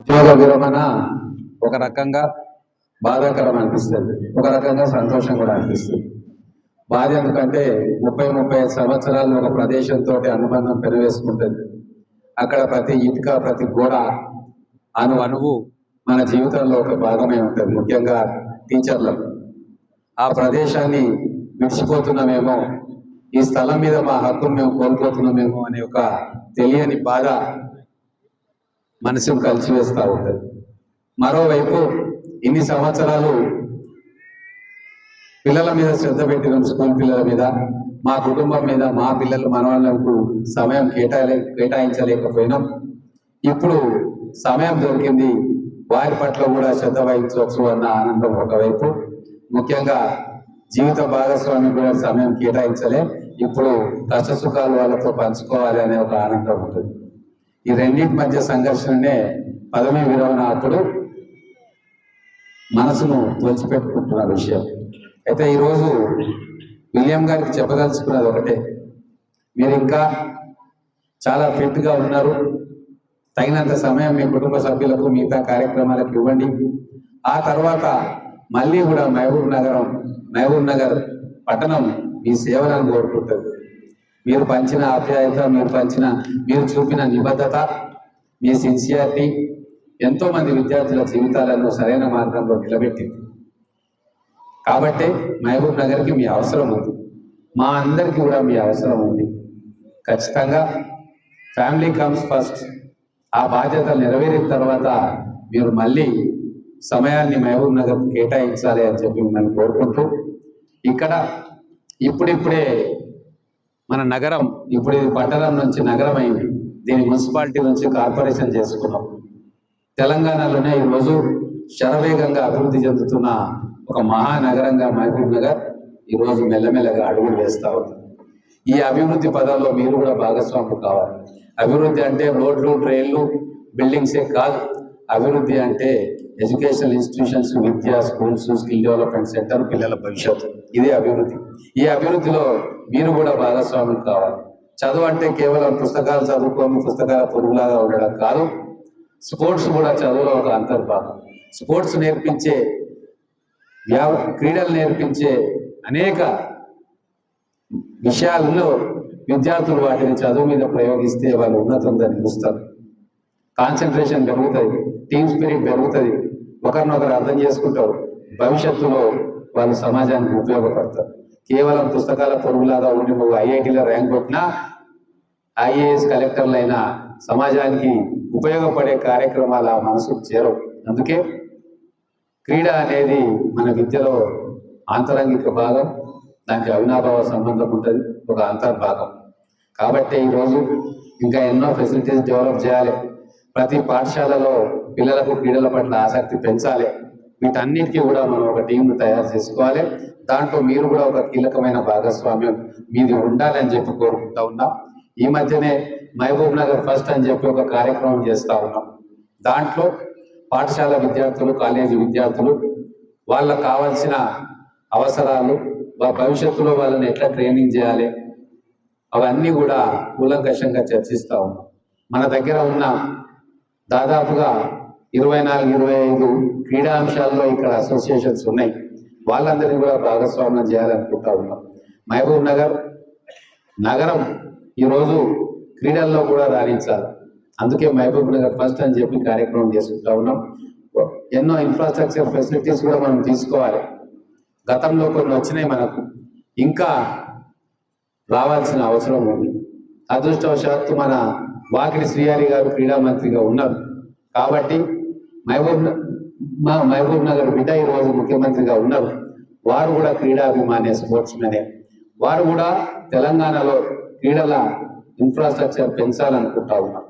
ఉద్యోగ విరమణ ఒక రకంగా బాధాకరం అనిపిస్తుంది. ఒక రకంగా సంతోషం కూడా అనిపిస్తుంది. బాధ ఎందుకంటే ముప్పై ముప్పై ఐదు సంవత్సరాలు ఒక ప్రదేశంతో అనుబంధం పెనవేసుకుంటుంది అక్కడ ప్రతి ఇటుక ప్రతి గోడ అను అణువు మన జీవితంలో ఒక భాగమే ఉంటుంది ముఖ్యంగా టీచర్లకు ఆ ప్రదేశాన్ని విడిచిపోతున్నామేమో ఈ స్థలం మీద మా హక్కును మేము కోల్పోతున్నామేమో అనే ఒక తెలియని బాధ మనసును కలిసివేస్తూ ఉంటుంది మరోవైపు ఇన్ని సంవత్సరాలు పిల్లల మీద శ్రద్ధ పెట్టి స్కూల్ పిల్లల మీద మా కుటుంబం మీద మా పిల్లలు మనవాళ్ళకు సమయం కేటాయ కేటాయించలేకపోయినాం. ఇప్పుడు సమయం దొరికింది. వారి పట్ల కూడా శ్రద్ధ వహించవచ్చు అన్న ఆనందం ఒకవైపు. ముఖ్యంగా జీవిత భాగస్వామి కూడా సమయం కేటాయించలే. ఇప్పుడు కష్ట సుఖాలు వాళ్ళతో పంచుకోవాలి అనే ఒక ఆనందం ఉంటుంది. ఈ రెండింటి మధ్య సంఘర్షణనే పదవి విరమణ అప్పుడు మనసును తోచిపెట్టుకుంటున్న విషయం. అయితే ఈరోజు విలియం గారికి చెప్పదలుచుకున్నది ఒకటే. మీరు ఇంకా చాలా ఫిట్గా ఉన్నారు. తగినంత సమయం మీ కుటుంబ సభ్యులకు మిగతా కార్యక్రమాలకు ఇవ్వండి. ఆ తర్వాత మళ్ళీ కూడా మహబూబ్ నగరం మహబూబ్ నగర్ పట్టణం మీ సేవలను కోరుకుంటుంది మీరు పంచిన ఆప్యాయత మీరు పంచిన మీరు చూపిన నిబద్ధత మీ సిన్సియారిటీ ఎంతో మంది విద్యార్థుల జీవితాలను సరైన మార్గంలో నిలబెట్టింది. కాబట్టి మహబూబ్ నగర్కి మీ అవసరం ఉంది. మా అందరికీ కూడా మీ అవసరం ఉంది. ఖచ్చితంగా ఫ్యామిలీ కమ్స్ ఫస్ట్. ఆ బాధ్యతలు నెరవేరిన తర్వాత మీరు మళ్ళీ సమయాన్ని మహబూబ్ నగర్ కేటాయించాలి అని చెప్పి మిమ్మల్ని కోరుకుంటూ ఇక్కడ ఇప్పుడిప్పుడే మన నగరం ఇప్పుడు పట్టణం నుంచి నగరం అయింది దీని మున్సిపాలిటీ నుంచి కార్పొరేషన్ చేసుకున్నాం. తెలంగాణలోనే ఈరోజు శరవేగంగా అభివృద్ధి చెందుతున్న ఒక మహానగరంగా మహబూబ్ నగర్ ఈరోజు మెల్లమెల్లగా అడుగులు వేస్తా ఉంది. ఈ అభివృద్ధి పదాల్లో మీరు కూడా భాగస్వాములు కావాలి. అభివృద్ధి అంటే రోడ్లు ట్రైన్లు బిల్డింగ్సే కాదు. అభివృద్ధి అంటే ఎడ్యుకేషనల్ ఇన్స్టిట్యూషన్స్ విద్యా స్కూల్స్ స్కిల్ డెవలప్మెంట్ సెంటర్ పిల్లల భవిష్యత్తు. ఇదే అభివృద్ధి. ఈ అభివృద్ధిలో మీరు కూడా భాగస్వాములు కావాలి. చదువు అంటే కేవలం పుస్తకాలు చదువుకోని పుస్తకాల పొరుగులాగా ఉండడం కాదు. స్పోర్ట్స్ కూడా చదువులో ఒక అంతర్భాగం. స్పోర్ట్స్ నేర్పించే వ్యా క్రీడలు నేర్పించే అనేక విషయాల్లో విద్యార్థులు వాటిని చదువు మీద ప్రయోగిస్తే వాళ్ళు ఉన్నతంగా నిలుస్తారు. కాన్సన్ట్రేషన్ పెరుగుతుంది టీమ్ స్పిరిట్ పెరుగుతుంది ఒకరినొకరు అర్థం చేసుకుంటారు. భవిష్యత్తులో వాళ్ళు సమాజానికి ఉపయోగపడతారు. కేవలం పుస్తకాల పొరుగులాగా ఉండి నువ్వు ఐఐటీలో ర్యాంక్ కొట్టినా ఐఏఎస్ కలెక్టర్లైనా సమాజానికి ఉపయోగపడే కార్యక్రమాల మనసుకు చేరవు. అందుకే క్రీడ అనేది మన విద్యలో ఆంతరంగిక భాగం దానికి అవినాభావ సంబంధం ఉంటుంది ఒక అంతర్భాగం. కాబట్టి ఈరోజు ఇంకా ఎన్నో ఫెసిలిటీస్ డెవలప్ చేయాలి. ప్రతి పాఠశాలలో పిల్లలకు క్రీడల పట్ల ఆసక్తి పెంచాలి. వీటన్నిటికీ కూడా మనం ఒక టీంను తయారు చేసుకోవాలి. దాంట్లో మీరు కూడా ఒక కీలకమైన భాగస్వామ్యం మీది ఉండాలని చెప్పి కోరుకుంటా ఉన్నాం. ఈ మధ్యనే మహబూబ్ నగర్ ఫస్ట్ అని చెప్పి ఒక కార్యక్రమం చేస్తా ఉన్నాం. దాంట్లో పాఠశాల విద్యార్థులు కాలేజీ విద్యార్థులు వాళ్ళకు కావాల్సిన అవసరాలు వా- భవిష్యత్తులో వాళ్ళని ఎట్లా ట్రైనింగ్ చేయాలి అవన్నీ కూడా కూలంకషంగా చర్చిస్తా ఉన్నాం. మన దగ్గర ఉన్న దాదాపుగా ఇరవై నాలుగు ఇరవై ఐదు క్రీడా అంశాల్లో ఇక్కడ అసోసియేషన్స్ ఉన్నాయి. వాళ్ళందరినీ కూడా భాగస్వామ్యం చేయాలనుకుంటా ఉన్నాం. మహబూబ్ నగర్ నగరం ఈరోజు క్రీడల్లో కూడా రాణించాలి. అందుకే మహబూబ్ నగర్ ఫస్ట్ అని చెప్పి కార్యక్రమం చేసుకుంటా ఉన్నాం. ఎన్నో ఇన్ఫ్రాస్ట్రక్చర్ ఫెసిలిటీస్ కూడా మనం తీసుకోవాలి. గతంలో కొన్ని వచ్చినాయి మనకు. ఇంకా రావాల్సిన అవసరం ఉంది. అదృష్టవశాత్తు మన వాకిడి శ్రీయారి గారు క్రీడా మంత్రిగా ఉన్నారు. కాబట్టి మహబూబ్ న- మా మహబూబ్ నగర్ బిడ్డ ఈరోజు ముఖ్యమంత్రిగా ఉన్నారు వారు కూడా క్రీడాభిమాని స్పోర్ట్స్ మెనే వారు కూడా తెలంగాణలో క్రీడల ఇన్ఫ్రాస్ట్రక్చర్ పెంచాలనుకుంటా ఉన్నారు.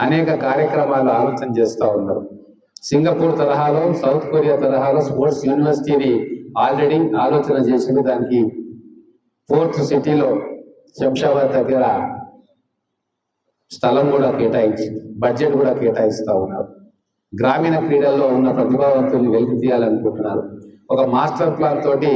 అనేక కార్యక్రమాలు ఆలోచన చేస్తూ ఉన్నారు. సింగపూర్ తరహాలో సౌత్ కొరియా తరహాలో స్పోర్ట్స్ యూనివర్సిటీని ఆల్రెడీ ఆలోచన చేసింది. దానికి ఫోర్త్ సిటీలో శంషాబాద్ దగ్గర స్థలం కూడా కేటాయించింది. బడ్జెట్ కూడా కేటాయిస్తూ ఉన్నారు. గ్రామీణ క్రీడల్లో ఉన్న ప్రతిభావంతుల్ని వెలికి తీయాలనుకుంటున్నారు ఒక మాస్టర్ ప్లాన్ తోటి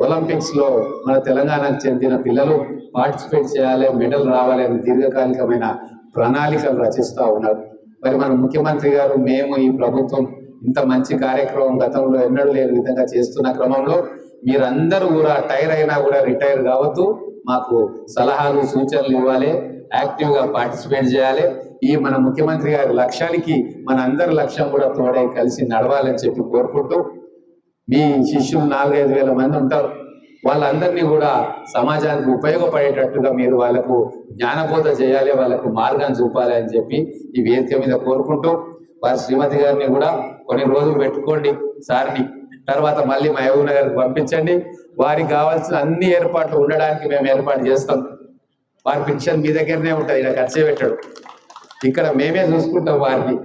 ఒలింపిక్స్లో మన తెలంగాణకు చెందిన పిల్లలు పార్టిసిపేట్ చేయాలి మెడల్ రావాలి అని దీర్ఘకాలికమైన ప్రణాళికలు రచిస్తూ ఉన్నారు. మరి మన ముఖ్యమంత్రి గారు మేము ఈ ప్రభుత్వం ఇంత మంచి కార్యక్రమం గతంలో ఎన్నడూ లేని విధంగా చేస్తున్న క్రమంలో మీరందరూ కూడా టైర్ అయినా కూడా రిటైర్ కావద్దు. మాకు సలహాలు సూచనలు ఇవ్వాలి యాక్టివ్గా పార్టిసిపేట్ చేయాలి. ఈ మన ముఖ్యమంత్రి గారి లక్ష్యానికి మన అందరి లక్ష్యం కూడా తోడై కలిసి నడవాలని చెప్పి కోరుకుంటూ మీ శిష్యులు నాలుగైదు వేల మంది ఉంటారు. వాళ్ళందరినీ కూడా సమాజానికి ఉపయోగపడేటట్టుగా మీరు వాళ్ళకు జ్ఞానబోధ చేయాలి వాళ్ళకు మార్గం చూపాలి అని చెప్పి ఈ వేదిక మీద కోరుకుంటూ వారి శ్రీమతి గారిని కూడా కొన్ని రోజులు పెట్టుకోండి సార్ని. తర్వాత మళ్ళీ మహబూబ్ నగర్కి పంపించండి. వారికి కావాల్సిన అన్ని ఏర్పాట్లు ఉండడానికి మేము ఏర్పాటు చేస్తాం. వారి పెన్షన్ మీ దగ్గరనే ఉంటుంది ఇలా ఖర్చే పెట్టాడు ఇక్కడ మేమే చూసుకుంటాం వారిని.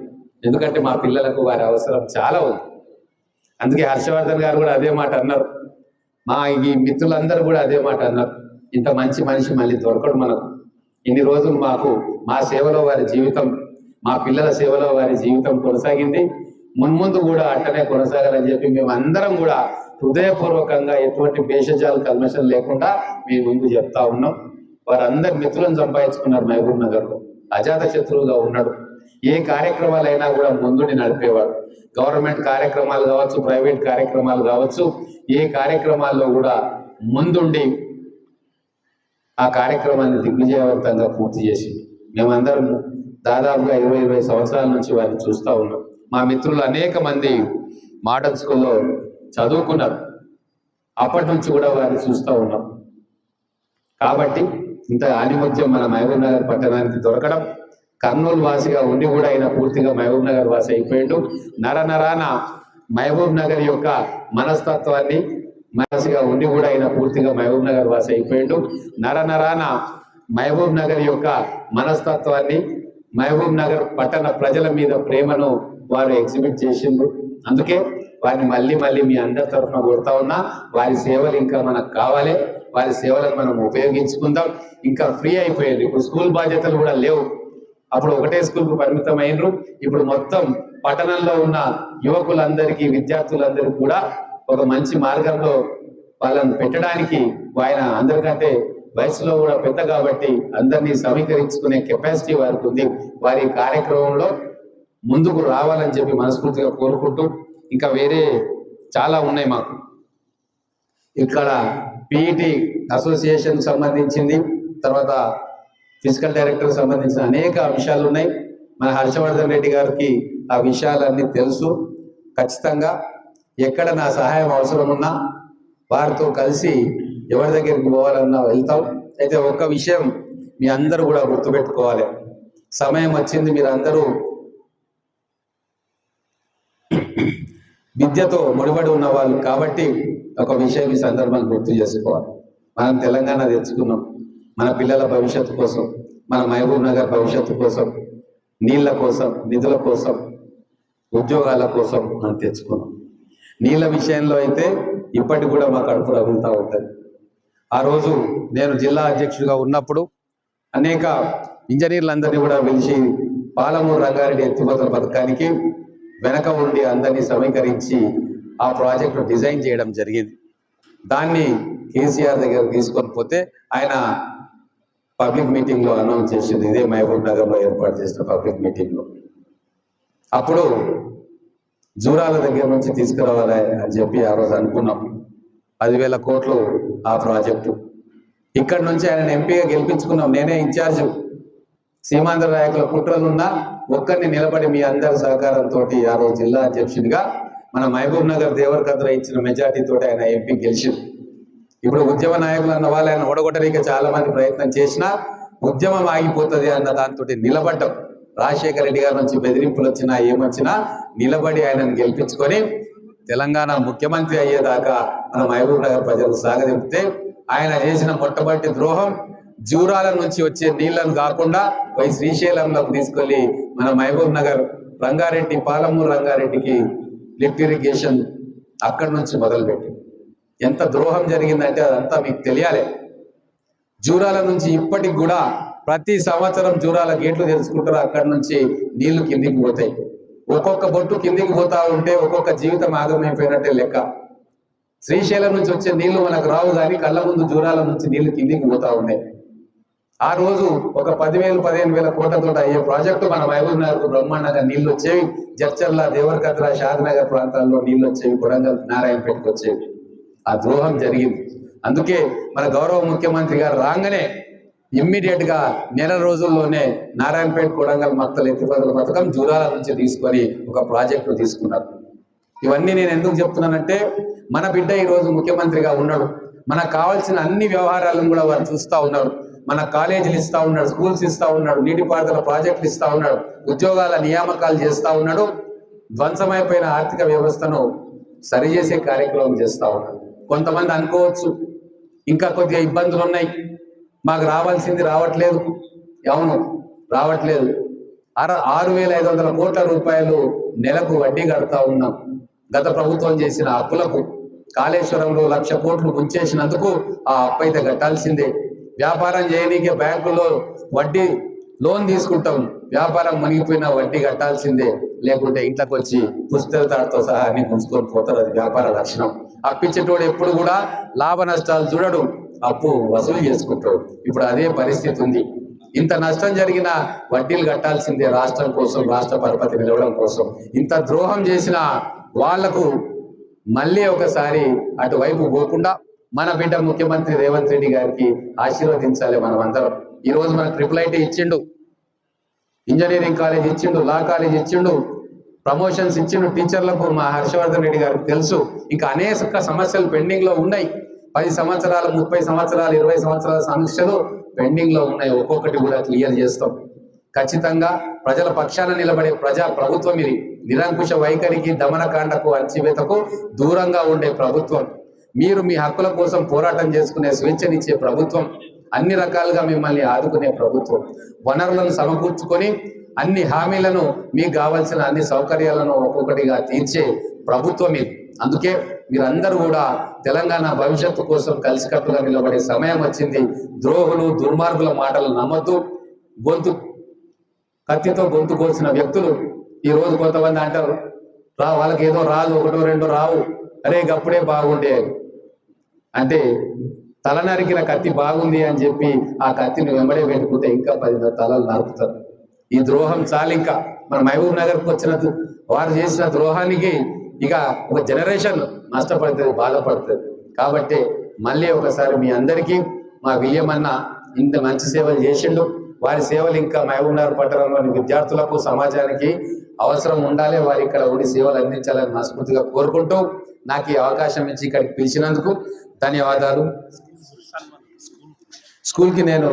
ఎందుకంటే మా పిల్లలకు వారి అవసరం చాలా ఉంది. అందుకే హర్షవర్ధన్ గారు కూడా అదే మాట అన్నారు. మా ఈ మిత్రులందరూ కూడా అదే మాట అన్నారు. ఇంత మంచి మనిషి మళ్ళీ దొరకడు మనకు. ఇన్ని రోజులు మాకు మా సేవలో వారి జీవితం మా పిల్లల సేవలో వారి జీవితం కొనసాగింది. మున్ముందు కూడా అట్టనే కొనసాగాలని చెప్పి మేము అందరం కూడా హృదయపూర్వకంగా ఎటువంటి భేషజాలు కల్మషం లేకుండా మీ ముందు చెప్తా ఉన్నాం. వారందరి మిత్రులను సంపాదించుకున్నారు మహబూబ్ నగర్లో. అజాత శత్రువుగా ఉన్నాడు. ఏ కార్యక్రమాలైనా కూడా ముందుని నడిపేవాడు. గవర్నమెంట్ కార్యక్రమాలు కావచ్చు ప్రైవేట్ కార్యక్రమాలు కావచ్చు ఏ కార్యక్రమాల్లో కూడా ముందుండి ఆ కార్యక్రమాన్ని దిగ్విజయవంతంగా పూర్తి చేసి మేమందరం దాదాపుగా ఇరవై ఇరవై సంవత్సరాల నుంచి వారిని చూస్తూ ఉన్నాం. మా మిత్రులు అనేక మంది మోడల్ స్కూల్లో చదువుకున్నారు. అప్పటి నుంచి కూడా వారిని చూస్తూ ఉన్నాం. కాబట్టి ఇంత ఆధిపత్యం మన మహబూబ్ నగర్ పట్టణానికి దొరకడం కర్నూలు వాసిగా ఉండి కూడా ఆయన పూర్తిగా మహబూబ్ నగర్ వాసి అయిపోయాడు. నర నరాన మహబూబ్ నగర్ యొక్క మనస్తత్వాన్ని మనసిగా ఉండి కూడా ఆయన పూర్తిగా మహబూబ్ నగర్ వాసి అయిపోయాడు. నర నరాన మహబూబ్ నగర్ యొక్క మనస్తత్వాన్ని మహబూబ్ నగర్ పట్టణ ప్రజల మీద ప్రేమను వారు ఎగ్జిబిట్ చేసిండ్రు. అందుకే వారిని మళ్ళీ మళ్ళీ మీ అందరి తరఫున కొడతా ఉన్నా వారి సేవలు ఇంకా మనకు కావాలి. వారి సేవలను మనం ఉపయోగించుకుందాం. ఇంకా ఫ్రీ అయిపోయింది. ఇప్పుడు స్కూల్ బాధ్యతలు కూడా లేవు. అప్పుడు ఒకటే స్కూల్కు పరిమితం అయినరు. ఇప్పుడు మొత్తం పట్టణంలో ఉన్న యువకులందరికీ విద్యార్థులందరికీ కూడా ఒక మంచి మార్గంలో వాళ్ళని పెట్టడానికి ఆయన అందరికంటే వయసులో కూడా పెద్ద కాబట్టి అందరినీ సమీకరించుకునే కెపాసిటీ వారికి ఉంది. వారి కార్యక్రమంలో ముందుకు రావాలని చెప్పి మనస్ఫూర్తిగా కోరుకుంటూ ఇంకా వేరే చాలా ఉన్నాయి మాకు. ఇక్కడ పిఈటి అసోసియేషన్ సంబంధించింది తర్వాత ఫిజికల్ డైరెక్టర్ సంబంధించిన అనేక అంశాలు ఉన్నాయి. మన హర్షవర్ధన్ రెడ్డి గారికి ఆ విషయాలన్నీ తెలుసు. ఖచ్చితంగా ఎక్కడ నా సహాయం అవసరం ఉన్నా వారితో కలిసి ఎవరి దగ్గరికి పోవాలన్నా వెళ్తాం. అయితే ఒక్క విషయం మీ అందరూ కూడా గుర్తుపెట్టుకోవాలి. సమయం వచ్చింది మీరు అందరూ విద్యతో ముడిపడి ఉన్న వాళ్ళు కాబట్టి ఒక విషయం ఈ సందర్భాన్ని గుర్తు చేసుకోవాలి. మనం తెలంగాణ తెచ్చుకున్నాం. మన పిల్లల భవిష్యత్తు కోసం మన మహబూబ్ నగర్ భవిష్యత్తు కోసం నీళ్ళ కోసం నిధుల కోసం ఉద్యోగాల కోసం మనం తెచ్చుకున్నాం. నీళ్ళ విషయంలో అయితే ఇప్పటికి కూడా మా కడుపు రగులుతూ ఉంటుంది. ఆ రోజు నేను జిల్లా అధ్యక్షుడిగా ఉన్నప్పుడు అనేక ఇంజనీర్లందరినీ కూడా పిలిచి పాలమూరు రంగారెడ్డి ఎత్తిపోతల పథకానికి వెనక ఉండి అందరినీ సమీకరించి ఆ ప్రాజెక్టు డిజైన్ చేయడం జరిగింది. దాన్ని కేసీఆర్ దగ్గర తీసుకొని పోతే ఆయన పబ్లిక్ మీటింగ్లో అనౌన్స్ చేసింది ఇదే మహబూబ్ నగర్లో ఏర్పాటు చేసిన పబ్లిక్ మీటింగ్లో. అప్పుడు జూరాల దగ్గర నుంచి తీసుకురావాలి అని చెప్పి ఆ రోజు అనుకున్నాం. పదివేల కోట్లు ఆ ప్రాజెక్టు. ఇక్కడ నుంచి ఆయన ఎంపీగా గెలిపించుకున్నాం. నేనే ఇన్ఛార్జ్. సీమాంధ్ర నాయకుల కుట్రలున్నా ఒక్కరిని నిలబడి మీ అందరి సహకారంతో ఆ రోజు జిల్లా అధ్యక్షుడిగా మన మహబూబ్ నగర్ దేవరకద్ర ఇచ్చిన మెజార్టీ తోటి ఆయన ఎంపీ గెలిచింది ఇప్పుడు ఉద్యమ నాయకులు అన్న వాళ్ళు ఆయన ఓడగొట్టడానికి చాలా మంది ప్రయత్నం చేసినా ఉద్యమం ఆగిపోతుంది అన్న దాంతో నిలబడ్డం. రాజశేఖర రెడ్డి గారి నుంచి బెదిరింపులు వచ్చినా ఏమొచ్చినా నిలబడి ఆయనను గెలిపించుకొని తెలంగాణ ముఖ్యమంత్రి అయ్యేదాకా మన మహబూబ్ నగర్ ప్రజలు సాగదింపితే ఆయన చేసిన మొట్టమొదటి ద్రోహం జూరాల నుంచి వచ్చే నీళ్ళను కాకుండా పోయి శ్రీశైలంలోకి తీసుకెళ్ళి మన మహబూబ్ నగర్ రంగారెడ్డి పాలమూరు రంగారెడ్డికి లిఫ్ట్ ఇరిగేషన్ అక్కడి నుంచి మొదలుపెట్టి. ఎంత ద్రోహం జరిగిందంటే అదంతా మీకు తెలియాలి. జూరాల నుంచి ఇప్పటికి కూడా ప్రతి సంవత్సరం జూరాల గేట్లు తెలుసుకుంటారు అక్కడి నుంచి నీళ్ళు కిందికి పోతాయి. ఒక్కొక్క బొట్టు కిందికి పోతా ఉంటే ఒక్కొక్క జీవితం ఆగమైపోయినట్టే లెక్క. శ్రీశైలం నుంచి వచ్చే నీళ్ళు మనకు రావు కానీ కళ్ళ ముందు జూరాల నుంచి నీళ్ళు కిందికి పోతా ఉన్నాయి. ఆ రోజు ఒక పదివేలు పదిహేను వేల కోట్లతో అయ్యే ప్రాజెక్టు మన మహబూబ్ నగర్ బ్రహ్మాండంగా నీళ్ళు వచ్చేవి. జడ్చర్ల దేవరకద్ర షాద్నగర్ ప్రాంతాల్లో నీళ్ళు వచ్చేవి కొడంగల్ నారాయణపేటకు వచ్చేవి. ఆ ద్రోహం జరిగింది. అందుకే మన గౌరవ ముఖ్యమంత్రి గారు రాగానే ఇమ్మీడియట్గా నెల రోజుల్లోనే నారాయణపేట కొడంగల్ మక్తల ఎత్తిపదల పథకం జూరాల నుంచి తీసుకొని ఒక ప్రాజెక్టు తీసుకున్నారు. ఇవన్నీ నేను ఎందుకు చెప్తున్నానంటే మన బిడ్డ ఈ రోజు ముఖ్యమంత్రిగా ఉన్నాడు. మనకు కావాల్సిన అన్ని వ్యవహారాలను కూడా వారు చూస్తా ఉన్నారు మన కాలేజీలు ఇస్తా ఉన్నాడు స్కూల్స్ ఇస్తా ఉన్నాడు నీటిపారుదల ప్రాజెక్టులు ఇస్తా ఉన్నాడు ఉద్యోగాల నియామకాలు చేస్తా ఉన్నాడు ధ్వంసమైపోయిన ఆర్థిక వ్యవస్థను సరిచేసే కార్యక్రమం చేస్తా ఉన్నాడు కొంతమంది అనుకోవచ్చు ఇంకా కొద్దిగా ఇబ్బందులు ఉన్నాయి మాకు రావాల్సింది రావట్లేదు. అవును రావట్లేదు. అర ఆరు వేల ఐదు వందల కోట్ల రూపాయలు నెలకు వడ్డీ కడతా ఉన్నాం. గత ప్రభుత్వం చేసిన అప్పులకు కాళేశ్వరంలో లక్ష కోట్లు ముంచేసినందుకు ఆ అప్పు అయితే కట్టాల్సిందే. వ్యాపారం చేయనీకే బ్యాంకులో వడ్డీ లోన్ తీసుకుంటాం. వ్యాపారం మునిగిపోయినా వడ్డీ కట్టాల్సిందే. లేకుంటే ఇంట్లోకి వచ్చి పుస్తకాలతో సహా అన్ని ముంచుకొని పోతారు. అది వ్యాపార లక్షణం. అప్పించేటోడు ఎప్పుడు కూడా లాభ నష్టాలు చూడడు. అప్పు వసూలు చేసుకుంటాడు. ఇప్పుడు అదే పరిస్థితి ఉంది. ఇంత నష్టం జరిగిన వడ్డీలు కట్టాల్సిందే రాష్ట్రం కోసం రాష్ట్ర పరపతి నిలవడం కోసం. ఇంత ద్రోహం చేసిన వాళ్ళకు మళ్ళీ ఒకసారి అటువైపు పోకుండా మన బిడ్డ ముఖ్యమంత్రి రేవంత్ రెడ్డి గారికి ఆశీర్వదించాలి మనం అందరం ఈ రోజు మనకు ట్రిపుల్ ఐటీ ఇచ్చిండు ఇంజనీరింగ్ కాలేజ్ ఇచ్చిండు లా కాలేజ్ ఇచ్చిండు ప్రమోషన్స్ ఇచ్చిండు టీచర్లకు మా హర్షవర్ధన్ రెడ్డి గారికి తెలుసు. ఇంకా అనేక సమస్యలు పెండింగ్లో ఉన్నాయి. పది సంవత్సరాలు ముప్పై సంవత్సరాలు ఇరవై సంవత్సరాల సమస్యలు పెండింగ్లో ఉన్నాయి. ఒక్కొక్కటి కూడా క్లియర్ చేస్తాం. ఖచ్చితంగా ప్రజల పక్షాన నిలబడే ప్రజా ప్రభుత్వం ఇది. నిరంకుశ వైఖరికి దమనకాండకు అణచివేతకు దూరంగా ఉండే ప్రభుత్వం. మీరు మీ హక్కుల కోసం పోరాటం చేసుకునే స్వేచ్ఛనిచ్చే ప్రభుత్వం అన్ని రకాలుగా మిమ్మల్ని ఆదుకునే ప్రభుత్వం. వనరులను సమకూర్చుకొని అన్ని హామీలను మీకు కావాల్సిన అన్ని సౌకర్యాలను ఒక్కొక్కటిగా తీర్చే ప్రభుత్వం ఇది. అందుకే మీరందరూ కూడా తెలంగాణ భవిష్యత్తు కోసం కలిసికట్టుగా నిలబడే సమయం వచ్చింది. ద్రోహులు దుర్మార్గుల మాటలు నమ్మద్దు. గొంతు కత్తితో గొంతు కోసిన వ్యక్తులు ఈ రోజు కొంతమంది అంటారు రా వాళ్ళకి ఏదో రాదు ఒకటో రెండో రావు. అరే గప్పుడే బాగుండే. అంటే తల నరికిన కత్తి బాగుంది అని చెప్పి ఆ కత్తిని వెంబడే పెట్టుకుంటే ఇంకా పది తలలు నరుకుతారు. ఈ ద్రోహం చాలు ఇంకా. మన మహబూబ్ నగర్కి వచ్చిన వారు చేసిన ద్రోహానికి ఇక ఒక జనరేషన్ నష్టపడుతుంది బాధపడుతుంది. కాబట్టి మళ్ళీ ఒకసారి మీ అందరికీ మా విలియమన్న ఇంత మంచి సేవలు చేసిండు. వారి సేవలు ఇంకా మహబూబ్నగర్ పట్టణంలోని విద్యార్థులకు సమాజానికి అవసరం ఉండాలి. వారు ఇక్కడ ఉండి సేవలు అందించాలని మనస్ఫూర్తిగా కోరుకుంటూ నాకు ఈ అవకాశం ఇచ్చి ఇక్కడికి పిలిచినందుకు ధన్యవాదాలు. స్కూల్కి నేను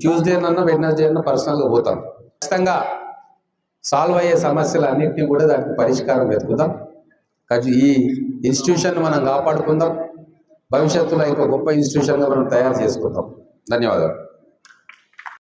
ట్యూస్డే నన్న వెడ్నెస్డే అన్న పర్సనల్గా పోతాను ఖచ్చితంగా సాల్వ్ అయ్యే సమస్యలు అన్నింటినీ కూడా దానికి పరిష్కారం వెతుకుదాం. కాదు ఈ ఇన్స్టిట్యూషన్ మనం కాపాడుకుందాం. భవిష్యత్తులో ఇంకో గొప్ప ఇన్స్టిట్యూషన్గా మనం తయారు చేసుకుందాం. ధన్యవాదాలు.